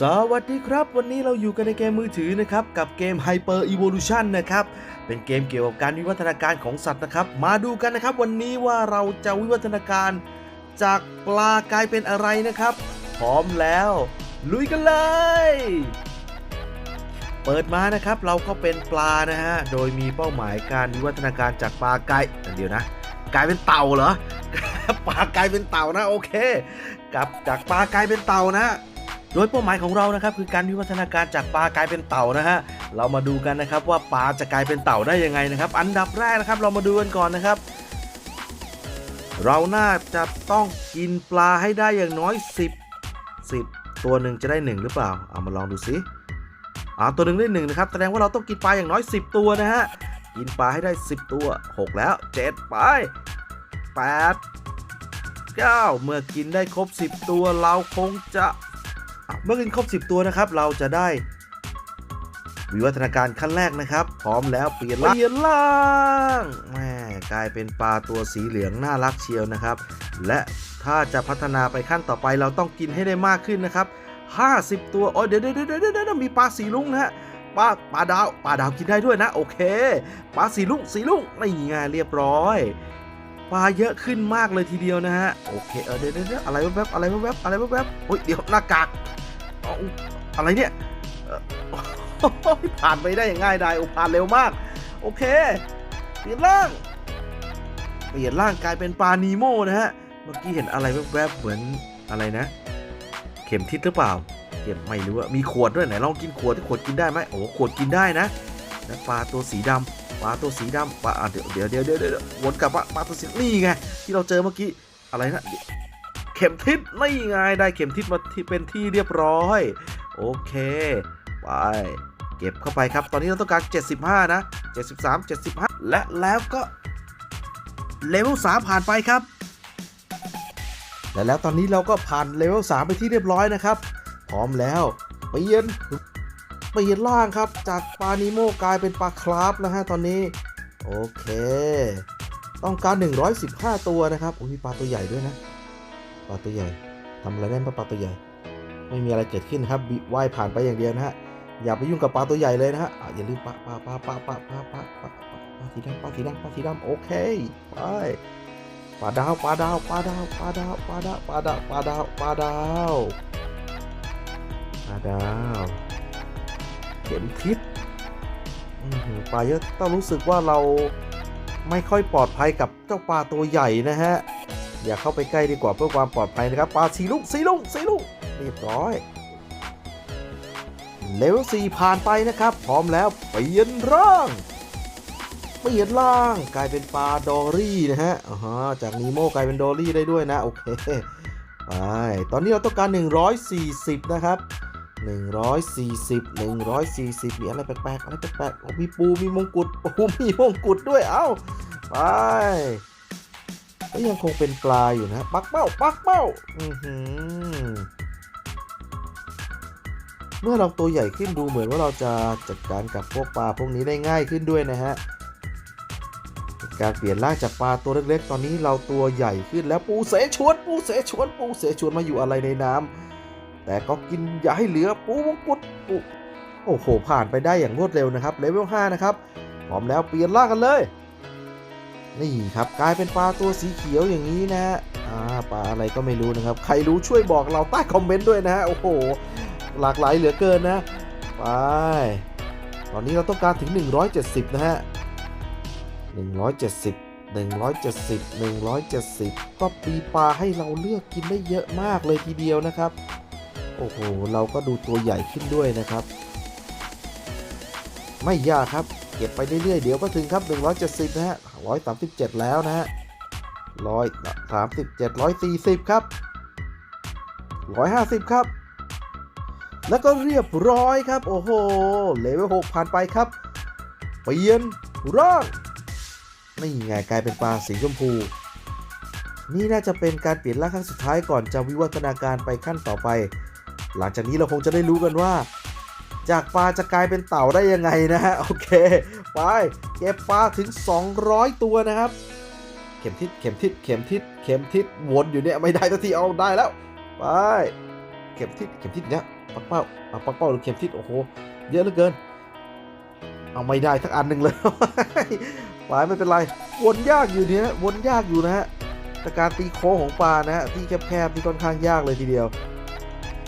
สวัสดีครับ วันนี้เราอยู่กันในเกมมือถือนะครับ กับเกม Hyper Evolution นะครับ เป็นเกมเกี่ยวกับการวิวัฒนาการของสัตว์นะครับ มาดูกันนะครับ วันนี้ว่าเราจะวิวัฒนาการ จากปลากลายเป็นอะไรนะครับ พร้อมแล้ว ลุยกันเลย เปิดมานะครับ เราก็เป็นปลานะฮะโดยมีเป้าหมายการวิวัฒนาการจากปลากลายเดี๋ยวนะ กลายเป็นเต่าเหรอปลากลายเป็นเต่านะโอเค กับจากปลากลายเป็นเต่านะ โดยเป้าหมายของเรานะครับคือการวิวัฒนาการจากปลากลายเป็นเต่านะฮะเรามาดูกันนะครับว่าปลาจะกลายเป็นเต่าได้ยังไงนะครับ อันดับแรกนะครับเรามาดูกันก่อนนะครับ เราน่าจะต้องกินปลาให้ได้อย่างน้อย 10 10 ตัวหนึ่งจะได้ 1 หรือเปล่าเอามาลองดูสิอ่าตัวหนึ่งได้1นะครับแสดงว่าเราต้องกินปลาอย่างน้อย 10 ตัวนะฮะกินปลาให้ได้ 10 ตัว 6 แล้ว 7 ไป 8 9 เมื่อกินได้ครบ 10 ตัวเราคงจะอะ เมื่อกินครบ 10 ตัวนะครับ เราจะได้ วิวัฒนาการขั้นแรกนะครับ พร้อมแล้วเปลี่ยนล่างเปลี่ยนล่างแม่กลายเป็นปลาตัวสีเหลืองน่ารักเชียวนะครับ และถ้าจะพัฒนาไปขั้นต่อไปเราต้องกินให้ได้มากขึ้นนะครับ 50 ตัวโอ้ยเดี๋ยวเดี๋ยวเดี๋ยวเดี๋ยวเดี๋ยวมีปลาสีลุงนะฮะปลาปลาดาวปลาดาวกินได้ด้วยนะ โอเคปลาสีลุงสีลุงนี่ไงเรียบร้อยปลาเยอะขึ้นมากเลยทีเดียวนะฮะโอเคเออเดี๋ยวเดี๋ยวเดี๋ยวอะไรแวบๆอะไรแวบๆอะไรแวบๆโอ้ยเดี๋ยวหน้ากาก เอาอะไรเนี่ยผ่านไปได้อย่างง่ายดายโอ้ผ่านเร็วมาก โอเค เปลี่ยนร่าง เปลี่ยนร่างกลายเป็นปลานีโมนะฮะ เมื่อกี้เห็นอะไรแวบๆเหมือนอะไรนะ เข็มทิศหรือเปล่าเข็มไม่รู้อะมีขวดด้วยไหนลองกินขวดที่ขวดกินได้ไหมโอ้ขวดกินได้นะนะปลาตัวสีดำปลาตัวสีดำปลาเดี๋ยวเดี๋ยวเดี๋ยวเดี๋ยววนกลับมาปลาตัวสีนี่ไงที่เราเจอเมื่อกี้อะไรนะ เข็มทิศนี่ไงได้เข็มทิศมาที่เป็นที่เรียบร้อย โอเค ไป เก็บเข้าไปครับ ตอนนี้เราต้องการ 75 นะ 73 75 และแล้วก็เลเวล3ผ่านไปครับ และแล้วตอนนี้เราก็ผ่านเลเวล3ไปที่เรียบร้อยนะครับ พร้อมแล้วเปลี่ยนเปลี่ยนล่างครับ จากปลานิโมกลายเป็นปลาคราฟนะฮะตอนนี้ โอเค ต้องการ 115 ตัวนะครับ อุ้ยมีปลาตัวใหญ่ด้วยนะ ปลาตัวใหญ่ทำอะไรได้บ้างปลาตัวใหญ่ ไม่มีอะไรเกิดขึ้นนะครับว่ายผ่านไปอย่างเดียวนะฮะอย่าไปยุ่งกับปลาตัวใหญ่เลยนะฮะอย่าลืมปลาปลาปลาปลาปลาปลาปลาปลาปลาปลาสีดำปลาสีดำปลาสีดำโอเคไปปลาดาวปลาดาวปลาดาวปลาดาวปลาดาวปลาดาวปลาดาวปลาดาวปลาดาวเข็มทิศปลาเยอะต้องรู้สึกว่าเราไม่ค่อยปลอดภัยกับเจ้าปลาตัวใหญ่นะฮะ อย่าเข้าไปใกล้ดีกว่าเพื่อความปลอดภัยนะครับปลาสีลุงสีลุงสีลุงเรียบร้อยเลเวล4ผ่านไปนะครับ พร้อมแล้วเปลี่ยนร่าง เปลี่ยนร่างกลายเป็นปลาดอรี่นะฮะอ่าจากนีโมกลายเป็นดอรี่ได้ด้วยนะ โอเคไปตอนนี้เราต้องการ 140 นะครับ 140 140 มีอะไรแปลกๆอะไรแปลกๆมีปูมีมงกุฎโอ้มีมงกุฎด้วยเอ้าไป ก็ยังคงเป็นปลาอยู่นะปักเป้าปักเป้าอือหือเมื่อเราตัวใหญ่ขึ้นดูเหมือนว่าเราจะจัดการกับพวกปลาพวกนี้ได้ง่ายขึ้นด้วยนะฮะการเปลี่ยนร่างจากปลาตัวเล็กๆ ตอนนี้เราตัวใหญ่ขึ้นแล้วปูเสฉวนปูเสฉวนปูเสฉวนมาอยู่อะไรในน้ำแต่ก็กินอย่าให้เหลือปูมงกุฎปูโอ้โหผ่านไปได้อย่างรวดเร็วนะครับเลเวล5นะครับพร้อมแล้วเปลี่ยนร่างกันเลย นี่ครับกลายเป็นปลาตัวสีเขียวอย่างนี้นะฮะปลาอะไรก็ไม่รู้นะครับ ใครรู้ช่วยบอกเราใต้คอมเมนต์ด้วยนะฮะโอ้โห หลากหลายเหลือเกินนะไปตอนนี้เราต้องการถึง 170 นะฮะ 170 170 170 ก็ปีปลาให้เราเลือกกินได้เยอะมากเลยทีเดียวนะครับ โอ้โห เราก็ดูตัวใหญ่ขึ้นด้วยนะครับ ไม่ยากครับ เก็บไปเรื่อยๆ เดี๋ยวก็ถึงครับ 170 นะฮะ 137 แล้วนะฮะ137 140ครับ150ครับ แล้วก็เรียบร้อยครับ โอ้โห เลเวล6ผ่านไปครับ เปลี่ยนร่างนี่ไงกลายเป็นปลาสีชมพู นี่น่าจะเป็นการเปลี่ยนร่างครั้งสุดท้ายก่อนจะวิวัฒนาการไปขั้นต่อไป หลังจากนี้เราคงจะได้รู้กันว่า จากปลาจะกลายเป็นเต่าได้ยังไงนะฮะโอเคไปเก็บปลาถึง 200 ตัวนะครับ เข็มทิศเข็มทิศเข็มทิศเข็มทิศวนอยู่เนี่ยไม่ได้ทันทีเอาได้แล้วไปเข็มทิศเข็มทิศเนี่ยปักเป้าเอาปักเป้าหรือเข็มทิศโอ้โหเยอะเหลือเกิน เอาไม่ได้ทักอันหนึ่งเลยปลายไม่เป็นไรวนยากอยู่เนี่ยวนยากอยู่นะฮะแต่การตีโค้งของปลานะฮะที่แคบๆที่ค่อนข้างยากเลยทีเดียว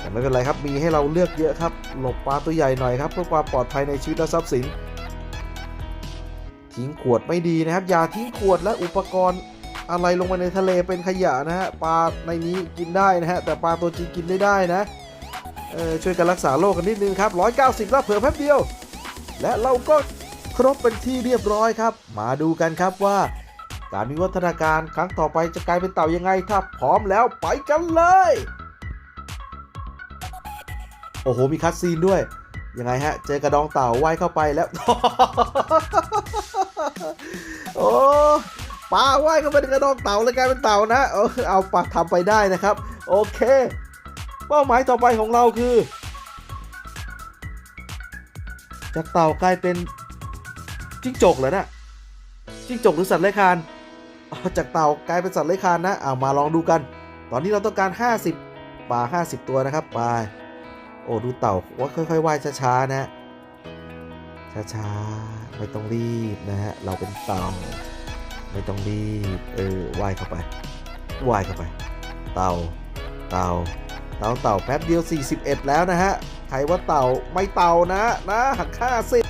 แต่ไม่เป็นไรครับมีให้เราเลือกเยอะครับหลบปลาตัวใหญ่หน่อยครับเพื่อความปลอดภัยในชีวิตและทรัพย์สิน ทิ้งขวดไม่ดีนะครับ อย่าทิ้งขวดและอุปกรณ์อะไรลงมาในทะเลเป็นขยะนะฮะปลาในนี้กินได้นะฮะแต่ปลาตัวจริงกินไม่ได้นะเออช่วยกันรักษาโรคกันนิดนึงครับ 190แล้วเผื่อแป๊บเดียว และเราก็ครบเป็นที่เรียบร้อยครับ มาดูกันครับว่า การมีวัฒนาการครั้งต่อไปจะกลายเป็นเต่ายังไงถ้าพร้อมแล้วไปกันเลย โอ้โห มีคัดซีนด้วย ยังไงฮะ เจอกระดองเต่าว่ายเข้าไปแล้ว โอ้ปลาว่ายเข้าไปในกระดองเต่าเลยกลายเป็นเต่านะ เออเอาปลาทำไปได้นะครับ โอเค เป้าหมายต่อไปของเราคือ จากเต่ากลายเป็นจิ้งจกเหรอนะจิ้งจกหรือสัตว์เลื้อยคลานจากเต่ากลายเป็นสัตว์เลื้อยคลานนะเอามาลองดูกัน ตอนนี้เราต้องการ 50ปลา50 ตัวนะครับไป โอ้ดูเต่าว่าค่อยๆว่ายช้าๆนะช้าๆไม่ต้องรีบนะฮะเราเป็นเต่าไม่ต้องรีบเออว่ายเข้าไปว่ายเข้าไป เต่าเต่าเต่าเต่าแป๊บเดียว 41 แล้วนะฮะใครว่าเต่าไม่เต่านะนะหักค่าสิ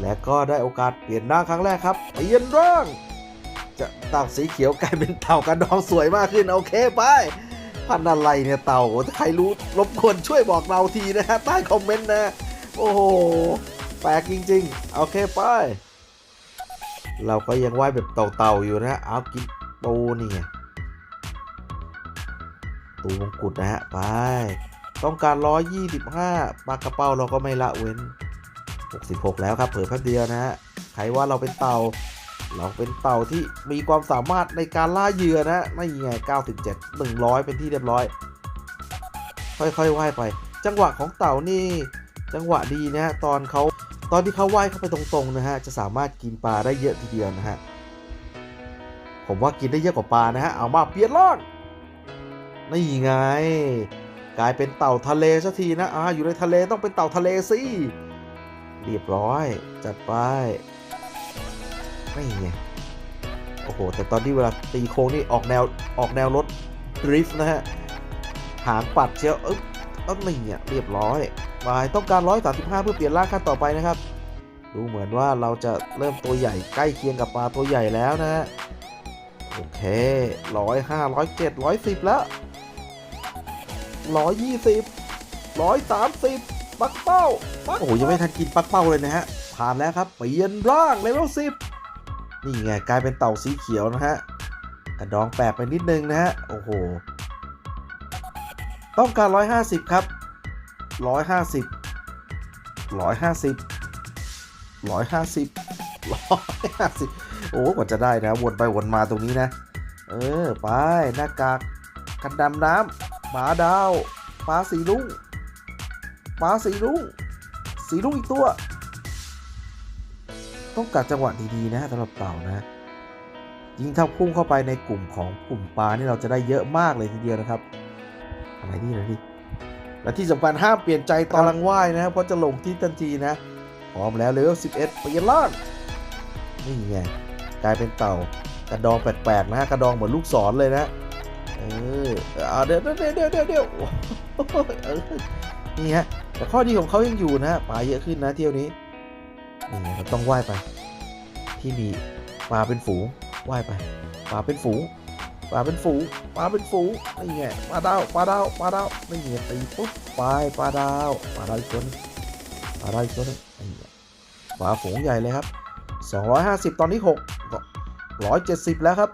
และก็ได้โอกาสเปลี่ยนหน้าครั้งแรกครับเปลี่ยนร่างจะเต่าสีเขียวกลายเป็นเต่ากระดองสวยมากขึ้นโอเคไป พันอะไรเนี่ยเต่าใครรู้รบกวนช่วยบอกเราทีนะฮะใต้คอมเมนต์นะ โอ้โหแปลกจริงๆ โอเคไป เราก็ยังไหวแบบเต่าๆอยู่นะเอากินปูนี่ไงตูมงกุฎนะฮะไป ต้องการ 125 ปากระเป้าเราก็ไม่ละเว้น 66 แล้วครับ เผื่อแป๊บเดียวนะฮะใครว่าเราเป็นเต่า เราเป็นเต่าที่มีความสามารถในการล่าเหยื่อนะไม่ไง97 100 เป็นที่เรียบร้อย ค่อยๆว่ายไป จังหวะของเต่านี่ จังหวะดีนะฮะตอนเขาตอนที่เขาว่ายเข้าไปตรงๆนะฮะจะสามารถกินปลาได้เยอะทีเดียวนะฮะผมว่ากินได้เยอะกว่าปลานะฮะเอามาเปลี่ยนร่างนี่ไง กลายเป็นเต่าทะเลสักทีนะอ่าอยู่ในทะเลต้องเป็นเต่าทะเลสิเรียบร้อย จัดไป ไม่ไงโอ้โห แต่ตอนที่เวลาตีโค้งนี่ออกแนวออกแนวรถดริฟต์นะฮะ หางปัดเชียวเอ๊บเอ๊บไม่เนี่ยเรียบร้อยมายต้องการ 135 เพื่อเปลี่ยนร่างขั้นต่อไปนะครับ ดูเหมือนว่าเราจะเริ่มตัวใหญ่ใกล้เคียงกับปลาตัวใหญ่แล้วนะฮะ โอเค105 107 110แล้ว120 130ปักเป้าปักโอ้โหยังไม่ทันกินปักเป้าเลยนะฮะ ผ่านแล้วครับ เปลี่ยนร่างเลเวล10 นี่ไงกลายเป็นเต่าสีเขียวนะฮะกระดองแปลกไปนิดนึงนะฮะโอ้โหต้องการ 150 ครับ 150 150 150 150 โอ้กว่าจะได้นะวนไปวนมาตรงนี้นะ เออ ไปหน้ากากกันดำน้ำหมาดาวปลาสีลุงปลาสีลุงสีลุงอีกตัว ต้องกัดจังหวะดีๆนะสำหรับเต่านะยิ่งถ้าพุ่งเข้าไปในกลุ่มของกลุ่มปลานี่เราจะได้เยอะมากเลยทีเดียวนะครับอะไรนี่นะนี่และที่สำคัญห้ามเปลี่ยนใจตอนลังว่ายนะเพราะจะลงที่ทันทีนะพร้อมแล้วเลเวล11เปลี่ยนล่างนี่ไงกลายเป็นเต่ากระดองแปลกๆนะกระดองเหมือนลูกศรเลยนะเออเดี๋ยวเดี๋ยวเดี๋ยวเดี๋ยวเดี๋ยวโอ้โหเอนี่ฮะแต่ข้อดีของเขายังอยู่นะปลาเยอะขึ้นนะเที่ยวนี้ นี่ไงเราต้องว่ายไป ที่มีปลาเป็นฝูงว่ายไปปลาเป็นฝูงปลาเป็นฝูงปลาเป็นฝูงนี่ไงปลาดาวปลาดาวปลาดาวนี่ไงตีปุ๊บไปปลาดาวปลาดาวอีกตัวนึงปลาดาวอีกตัวนึงนี่ไงปลาฝูงใหญ่เลยครับ 250 ตอนนี้6 170 แล้วครับ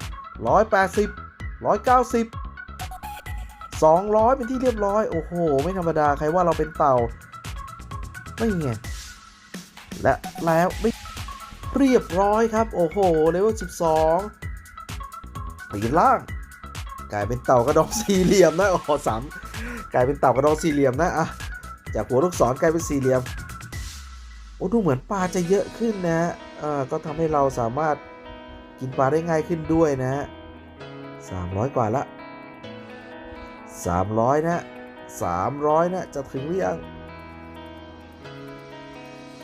180 190 200 เป็นที่เรียบร้อย โอ้โห ไม่ธรรมดา ใครว่าเราเป็นเต่า ไม่ไง และแล้วไม่เรียบร้อยครับ โอ้โหเลเวล12ปีนล่าง กลายเป็นเต่ากระดองสี่เหลี่ยมนะโอ้โหสามกลายเป็นเต่ากระดองสี่เหลี่ยมนะอะจากหัวลูกศรกลายเป็นสี่เหลี่ยมโอ้ดูเหมือนปลาจะเยอะขึ้นนะเออก็ทำให้เราสามารถกินปลาได้ง่ายขึ้นด้วยนะฮะ300 กว่าละ 300 นะ 300 นะ จะถึงหรือยัง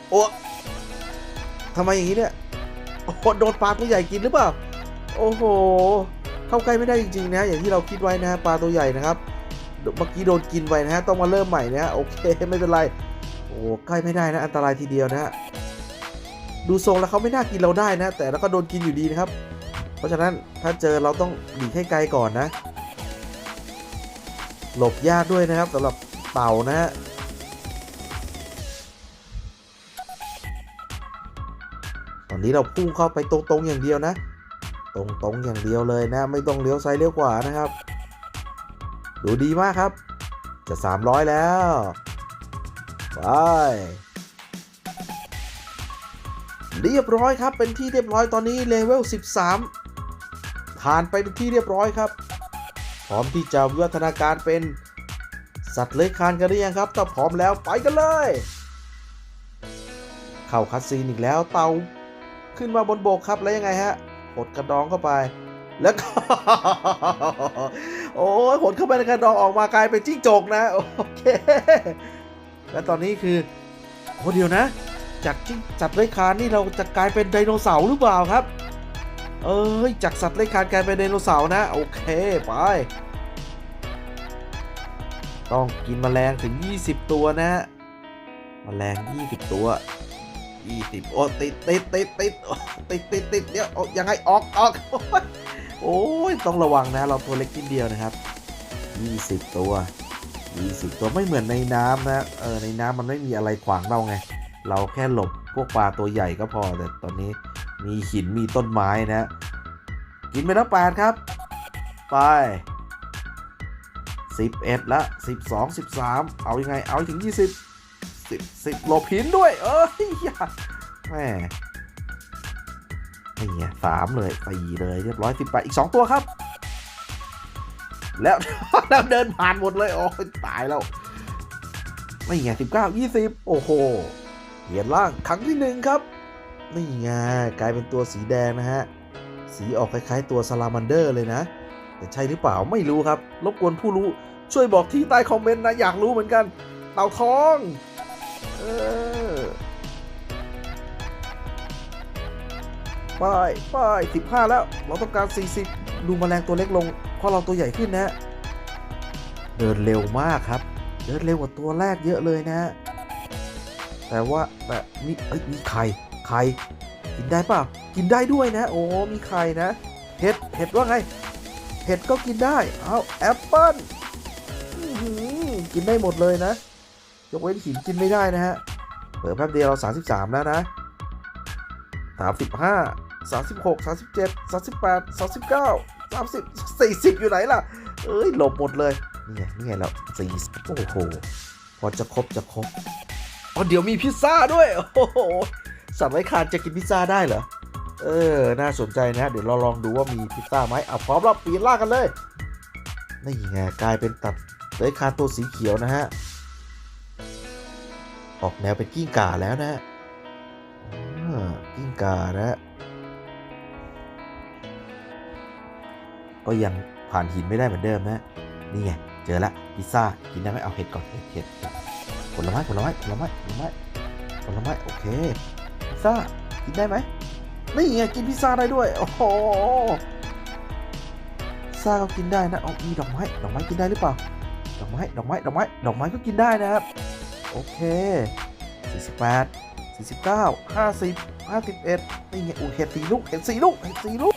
โอ้ทำไมอย่างนี้เนี่ยโอ้โดนปลาตัวใหญ่กินหรือเปล่า โอ้โห เข้าใกล้ไม่ได้จริงๆนะ อย่างที่เราคิดไว้นะปลาตัวใหญ่นะครับ เมื่อกี้โดนกินไปนะฮะ ต้องมาเริ่มใหม่นะฮะโอเคไม่เป็นไร โอ้ใกล้ไม่ได้นะ อันตรายทีเดียวนะฮะ ดูทรงแล้วเขาไม่น่ากินเราได้นะ แต่แล้วก็โดนกินอยู่ดีนะครับ เพราะฉะนั้นถ้าเจอเราต้องหลีกให้ไกลก่อนนะ หลบยากด้วยนะครับสำหรับเต่านะฮะ ตอนนี้เราพุ่งเข้าไปตรงๆอย่างเดียวนะ ตรงๆอย่างเดียวเลยนะ ไม่ต้องเลี้ยวซ้ายเลี้ยวขวานะครับ ดูดีมากครับ จะ 300 แล้วไปเรียบร้อยครับ เป็นที่เรียบร้อยตอนนี้เลเวล 13 ผ่านไปเป็นที่เรียบร้อยครับ พร้อมที่จะวิวัฒนาการเป็นสัตว์เลื้อยคลานกันหรือยังครับถ้าพร้อมแล้วไปกันเลย เข้าคัดซีนอีกแล้วเตา ขึ้นมาบนบกครับแล้วยังไงฮะหดกระดองเข้าไป แล้วก็ โอ้ยหดเข้าไปในกระดองออกมากลายเป็นจิ้งจกนะโอเค และตอนนี้คือโอ้เดียวนะ จากจิ้งสัตว์เลื้อยคานนี่เราจะกลายเป็นไดโนเสาร์หรือเปล่าครับ เอ้ยจากสัตว์เลื้อยคานกลายเป็นไดโนเสาร์นะโอเคไปต้องกินแมลงถึง 20 ตัวนะฮะแมลง 20 ตัว 20โอ้ติดติดติดติดติดติดติดเดี๋ยวเอายังไงออกออกโอ้ยต้องระวังนะเราตัวเล็กนิดเดียวนะครับ20ตัว20ตัวไม่เหมือนในน้ำนะเออในน้ำมันไม่มีอะไรขวางเราไง เราแค่หลบพวกปลาตัวใหญ่ก็พอแต่ตอนนี้มีหินมีต้นไม้นะ กินไปแล้วแปดครับ ไป11ละ12 13เอายังไงเอาให้ถึ ง20 10 10หลบหินด้วย เอ้ยย่าแม่นี่ไงสามเลยสี่เลยเรียบร้อยสิบแปดอีก2ตัวครับ แล้วแล้วเดินผ่านหมดเลยโอ้ยตายแล้วไม่ไงสิบเก้ายี่สิบโอ้โหเหรียญล่างครั้งที่หนึ่งครับนี่ไงกลายเป็นตัวสีแดงนะฮะ สีออกคล้ายๆตัวซาลามันเดอร์เลยนะ แต่ใช่หรือเปล่าไม่รู้ครับ รบกวนผู้รู้ช่วยบอกที่ใต้คอมเมนต์นะ อยากรู้เหมือนกัน เต่าทอง เออป้ายป้ายสิบห้าแล้ว เราต้องการ 40 ดูแมลงตัวเล็กลง เพราะเราตัวใหญ่ขึ้นนะ เดินเร็วมากครับ เดินเร็วกว่าตัวแรกเยอะเลยนะ แต่ว่าแต่มีเอ้ยมีไข่ไข่กินได้ป่ากินได้ด้วยนะ โอ้มีไข่นะเห็ดเห็ดว่าไงเห็ดก็กินได้ เอาแอปเปิ้ลกินได้หมดเลยนะ ยกเว้นหินกินไม่ได้นะฮะ เปิดแป๊บเดียวเรา 33 แล้วนะ35 36 37 38 39 30 40 อยู่ไหนล่ะ เอ้ยหลบหมดเลย นี่ไง นี่ไงแล้ว4โอ้โห พอจะครบจะครบอ๋อเดี๋ยวมีพิซซ่าด้วย โอ้โหสัตว์ไร้คานจะกินพิซซ่าได้เหรอ เออ น่าสนใจนะ เดี๋ยวเราลองดูว่ามีพิซซ่าไหมเอาพร้อมแล้วปีนล่ากันเลย นี่ไงกลายเป็นตัดเลยคานตัวสีเขียวนะฮะ ออกแนวเป็นกิ้งก่าแล้วนะกิ้งก่านะก็ยังผ่านหินไม่ได้เหมือนเดิมนะนี่ไงเจอละพิซซ่ากินได้ไหมเอาเห็ดก่อนเห็ดเห็ดผลไม้ผลไม้ผลไม้ผลไม้ผลไม้โอเคพิซซ่ากินได้ไหมนี่ไงกินพิซซ่าได้ด้วยโอ้โหซซ่าก็กินได้นะเอามีดอกไม้ ดอกไม้กินได้หรือเปล่า ดอกไม้ ดอกไม้ ดอกไม้ ดอกไม้ก็กินได้นะครับ โอเค 48 49 50 51นี่ไงอู้เห็ดสีลูกเห็ดสีลูกเห็ดสีลูก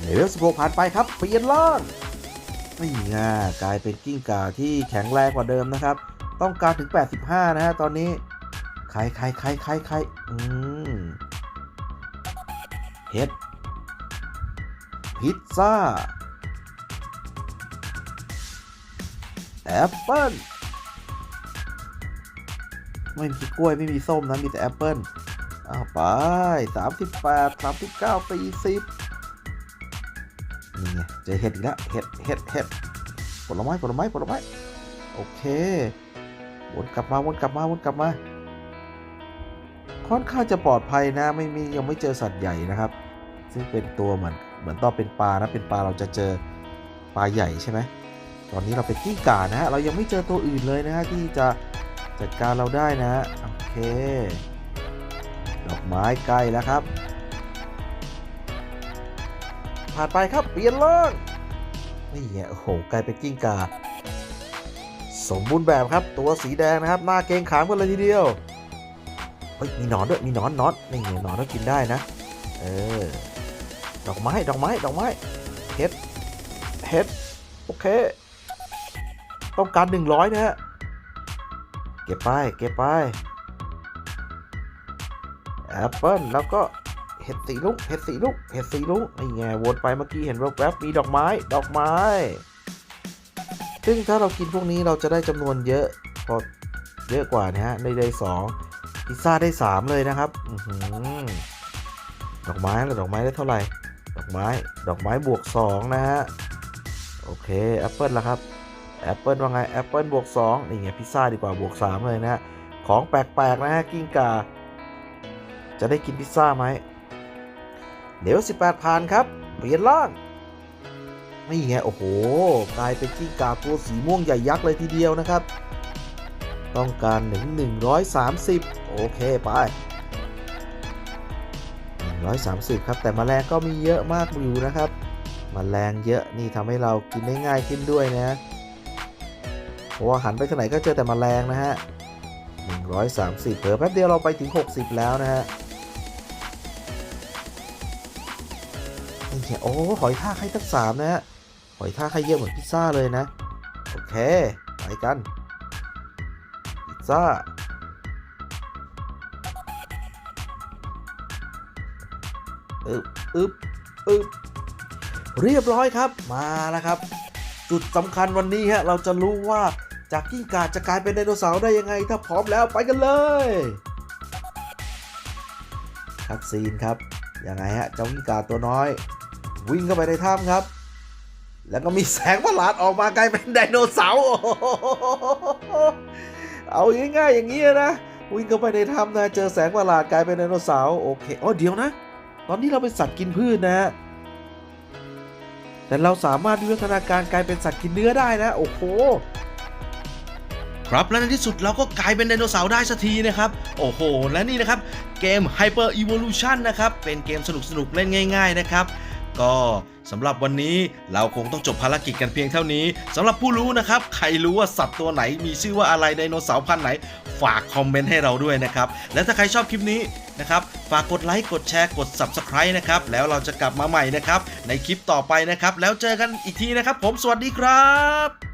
เลเวล16ผ่านไปครับเปลี่ยนล่างนี่ไงกลายเป็นกิ้งก่าที่แข็งแรงกว่าเดิมนะครับ ต้องการถึง 85 นะฮะตอนนี้ใครใครใครใครใครอืมเห็ดพิซซ่าแอปเปิ้ล ไม่มีกล้วยไม่มีส้มนะมีแต่แอปเปิ้ลเอาไป38 39 40นี่ไงเจอเห็ดอีกแล้วเห็ดเห็ดเห็ดผลไม้ผลไม้ผลไม้โอเควนกลับมาวนกลับมาวนกลับมา ค่อนข้างจะปลอดภัยนะ ไม่มียังไม่เจอสัตว์ใหญ่นะครับ ซึ่งเป็นตัวเหมือนเหมือนตอนเป็นปลานะเป็นปลาเราจะเจอปลาใหญ่ใช่ไหมตอนนี้เราเป็นกิ้งก่านะฮะเรายังไม่เจอตัวอื่นเลยนะฮะที่จะ จัดการเราได้นะ โอเค ดอกไม้ใกล้แล้วครับ ผ่านไปครับ เปลี่ยนร่างนี่โอ้โหกลายเป็นกิ้งก่าสมบูรณ์แบบครับ ตัวสีแดงนะครับ หน้าเกงขามกันเลยทีเดียวเฮ้ยมีหนอนด้วยมีหนอนนอนนี่ไงหนอนก็กินได้นะ เออ ดอกไม้ดอกไม้ดอกไม้เฮ็ดเฮ็ดโอเค ต้องการหนึ่งร้อยนะฮะ ก็บไปเก็บไปแอปเปิลแล้วก็เห็ดสีลุกเห็ดสีลุกเห็ดสีลุกไอ้ไงวนไปเมื่อกี้เห็นแวบๆมีดอกไม้ ดอกไม้ ซึ่งถ้าเรากินพวกนี้เราจะได้จำนวนเยอะพอเยอะกว่านะฮะได้ได้สองพิซซ่าได้สามเลยนะครับอื้อหือดอกไม้แล้วดอกไม้ได้เท่าไหร่ ดอกไม้ ดอกไม้บวก 2 นะฮะ โอเคแอปเปิลละครับ แอปเปิลว่าไงแอปเปิลบวก2นี่ไงพิซซ่าดีกว่าบวก 3 เลยนะของแปลกๆนะฮะกิ้งก่าจะได้กินพิซซ่าไหมเดี๋ยว 18ผ่านครับเปลี่ยนร่างนี่ไงโอ้โห กลายเป็นกิ้งก่าตัวสีม่วงใหญ่ยักษ์เลยทีเดียวนะครับ ต้องการถึง130 โอเคไป130 ครับ แต่มแมลงก็มีเยอะมากอยู่นะครับมแมลงเยอะนี่ทำให้เรากินได้ง่ายขึ้นด้วยนะ ราะว่าหันไปทางไหนก็เจอแต่มแมลงนะฮะ 130เผลอแป๊บเดียวเราไปถึง 60 แล้วนะฮะนี่โอ้หอยทากให้ทั้งสามนะฮะ หอยทากให้เยอะเหมือนพิซซ่าเลยนะ โอเค ไปกัน พิซซ่าอึบอึบอึบเรียบร้อยครับมาแล้วครับ จุดสำคัญวันนี้ฮะเราจะรู้ว่า จากกิ้งก่าจะกลายเป็นไดโนเสาร์ได้ยังไง ถ้าพร้อมแล้วไปกันเลยคัดซีนครับยังไงฮะเจ้ากิ้งก่าตัวน้อย วิ่งเข้าไปในถ้ำครับ แล้วก็มีแสงประหลาดออกมากลายเป็นไดโนเสาร์เอาง่ายๆอย่างนี้นะวิ่งเข้าไปในถ้ำนะเจอแสงประหลาดกลายเป็นไดโนเสาร์โอเคอ๋อเดี๋ยวนะ ตอนนี้เราเป็นสัตว์กินพืชนะฮะแต่เราสามารถวิวัฒนาการกลายเป็นสัตว์กินเนื้อได้นะ โอ้โห ครับและในที่สุดเราก็กลายเป็นไดโนเสาร์ได้สักทีนะครับ โอ้โห และนี่นะครับ เกม Hyper Evolution นะครับ เป็นเกมสนุกๆเล่นง่าย ๆ นะครับ ก็สำหรับวันนี้เราคงต้องจบภารกิจกันเพียงเท่านี้สำหรับผู้รู้นะครับ ใครรู้ว่าสัตว์ตัวไหนมีชื่อว่าอะไรไดโนเสาร์พันธุ์ไหน ฝากคอมเมนต์ให้เราด้วยนะครับ และถ้าใครชอบคลิปนี้นะครับ ฝากกดไลค์กดแชร์กด Subscribe นะครับ แล้วเราจะกลับมาใหม่นะครับ ในคลิปต่อไปนะครับ แล้วเจอกันอีกทีนะครับ ผมสวัสดีครับ